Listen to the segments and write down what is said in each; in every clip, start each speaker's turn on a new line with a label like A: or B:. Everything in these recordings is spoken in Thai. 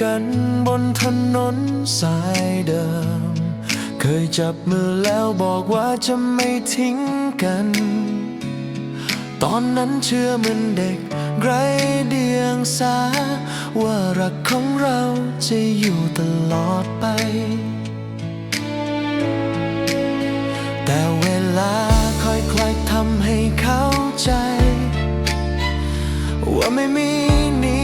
A: กันบนถนนสายเดิม เคยจับมือแล้วบอกว่าจะไม่ทิ้งกัน ตอนนั้นเชื่อเหมือนเด็กไรเดียงสา ว่ารักของเราจะอยู่ตลอดไป แต่เวลาค่อยๆทำให้เข้าใจ ว่าไม่มีนิทาน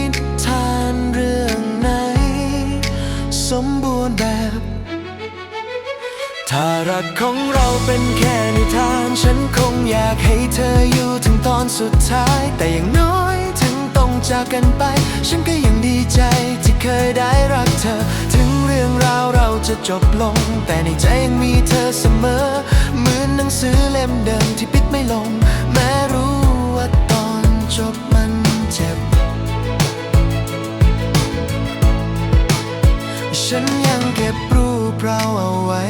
A: รักของเราเป็นแค่นิทาน ฉันคงอยากให้เธออยู่ถึงตอนสุดท้าย แต่อย่างน้อยถึงต้องจากกันไป ฉันก็ยังดีใจที่เคยได้รักเธอ ถึงเรื่องราวเราจะจบลง แต่ในใจยังมีเธอเสมอ เหมือนหนังสือเล่มเดิมที่ปิดไม่ลง แม้รู้ว่าตอนจบมันเจ็บ ฉันยังเก็บรูปเราเอาไว้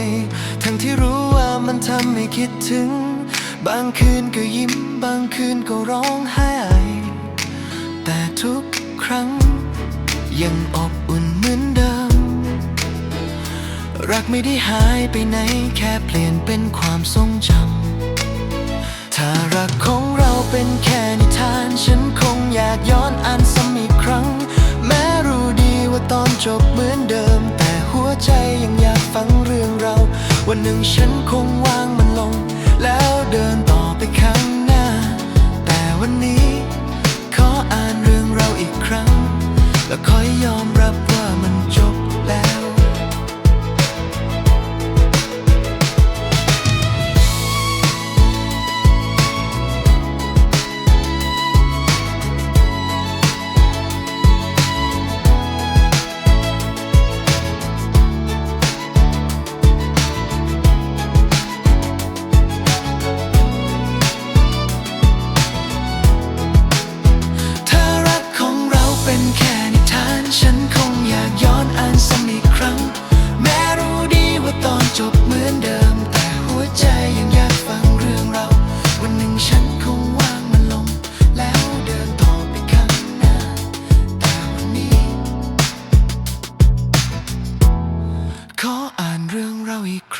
A: ที่รู้ว่ามันทำให้คิดถึง บางคืนก็ยิ้ม บางคืนก็ร้องไห้ แต่ทุกครั้ง ยังอบอุ่นเหมือนเดิม รักไม่ได้หายไปไหน แค่เปลี่ยนเป็นความทรงจำ ถ้ารักของเราเป็นแค่นิทาน ฉันคงอยากย้อนอ่านซ้ำอีกครั้ง แม้รู้ดีว่าตอนจบเหมือนเดิม แต่หัวใจยังอยากฟังเรื่องเรา วันหนึ่งฉันคงวางมันลง แล้วเดินต่อไปข้างหน้า แต่วันนี้ ขออ่านเรื่องเราอีกครั้ง แล้วคอยยอมรับ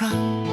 A: cry